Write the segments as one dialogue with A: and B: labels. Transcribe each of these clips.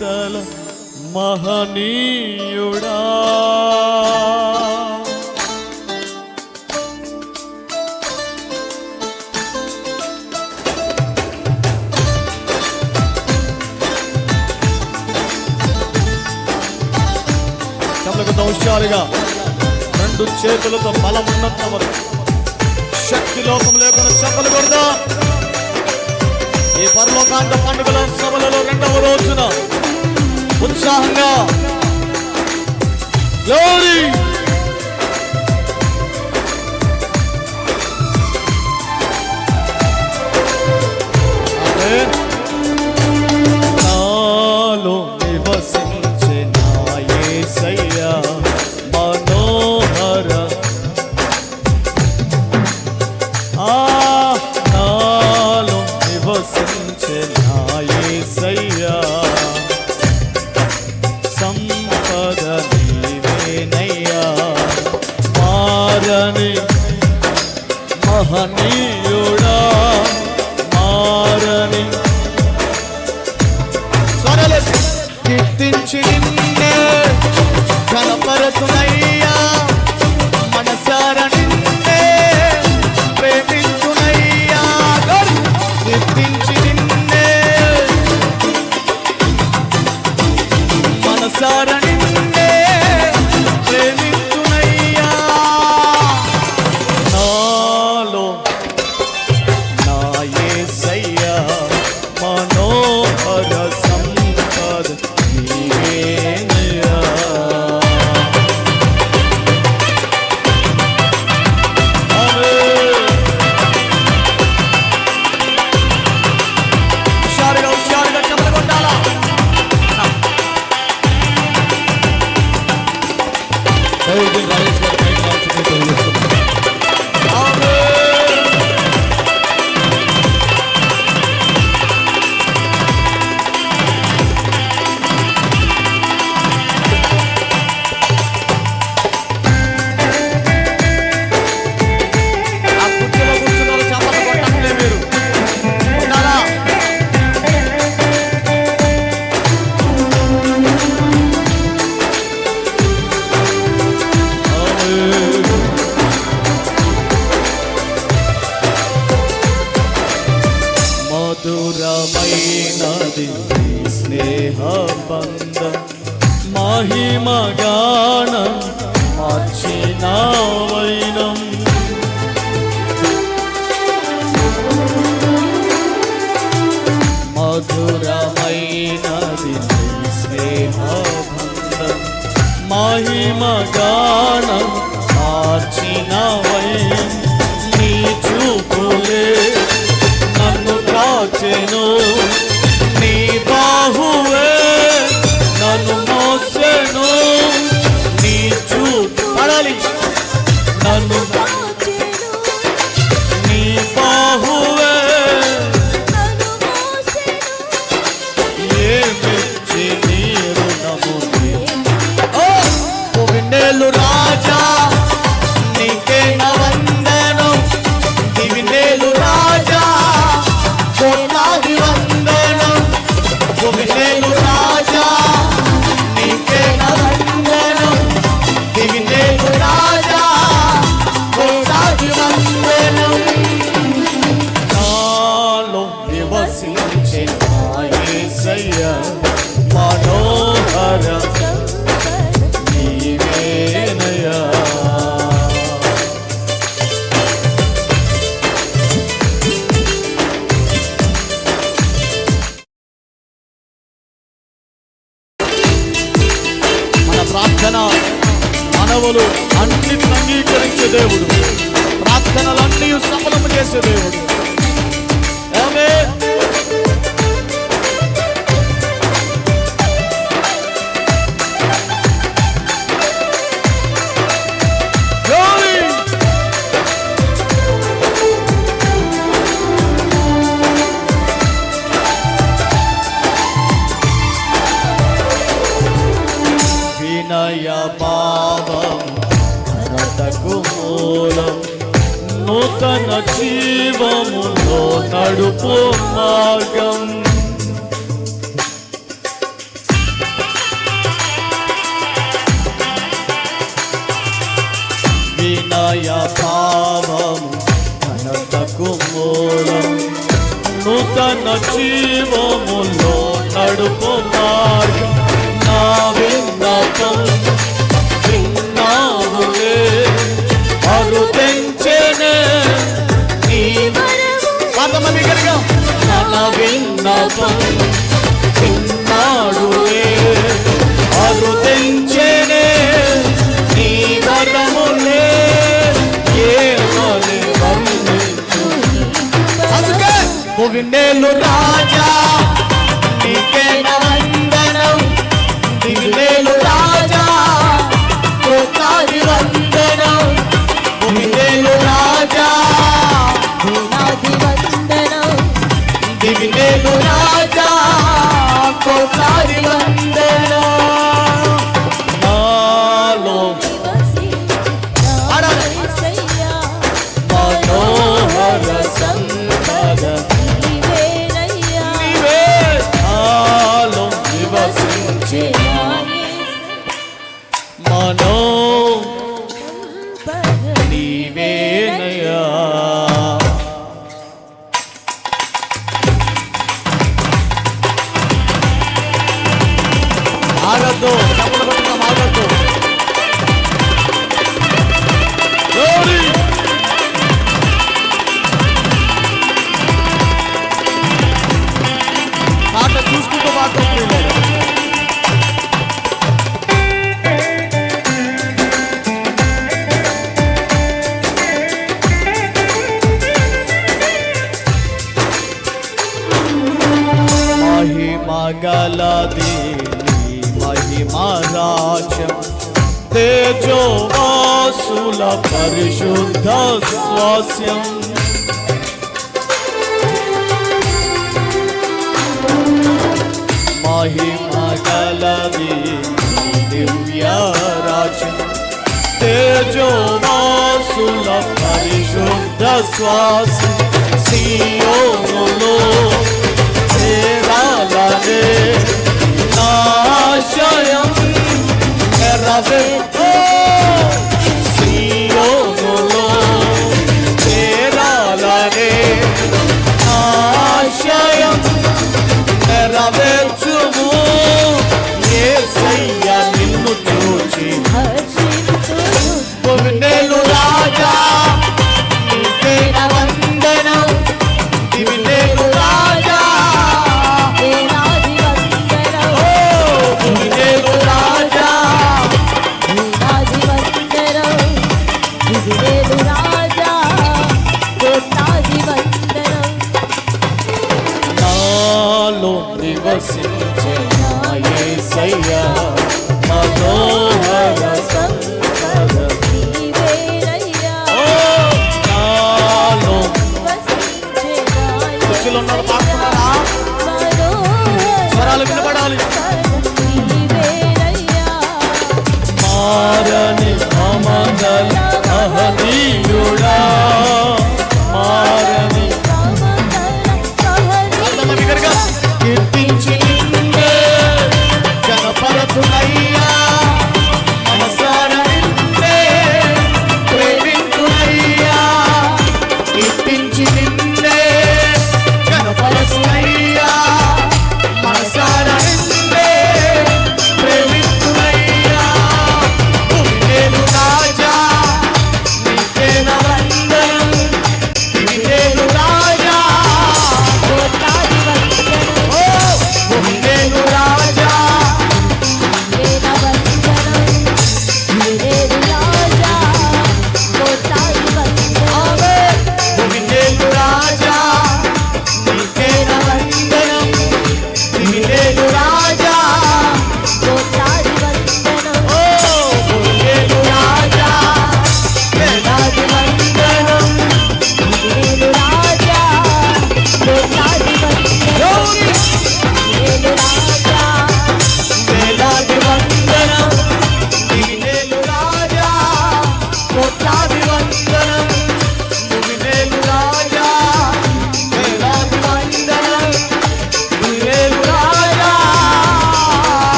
A: భక్తల మహనీయుడా. దౌశాలుగా రెండు చేతులతో బలం ఉన్నంత వరకు శక్తి లోపం లేకుండా చెప్పలు కొడదా. ఈ పరలోకాంత పండుగల సభలలో రెండవ రోజున మధురమైనది స్నేహబంధం. మహిమగానం మార్చిన వై అన్నిటిని అంగీకరించే దేవుడు. ప్రార్థనలన్నీ సఫలము చేసే దేవుడు. జీవములో నడుపు మార్గం. వినయ భావం ఘనతకు మూలం. నూతన జీవములో నడుపు మార్గం. విన్నపం విన్నాడువే అరుదించేనే నీ గోవిందేలు రాజా dos. तेजो वासुल परिशुद्ध स्वास्यम महिमा कल राज तेजो वासुल परिशुद्ध स्वास्थ्य सियो लोक విశ్వసించే నా యేసయ్యా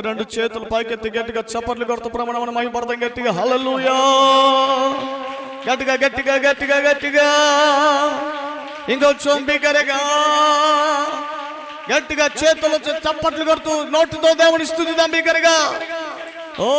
A: గట్టిగా రెండు చేతులు పైకెత్తి గట్టిగా చప్పట్లు కొడుతూ ప్రమాణం మహిపడతాం గట్టిగా. హలలుయా గట్టిగా గట్టిగా గట్టిగా గట్టిగా. ఇంకొంచెం బిగ్గరగా గట్టిగా చేతులు చప్పట్లు కొడుతూ నోటితో దేవుని స్థుతిద్దాం బిగ్గరగా ఓ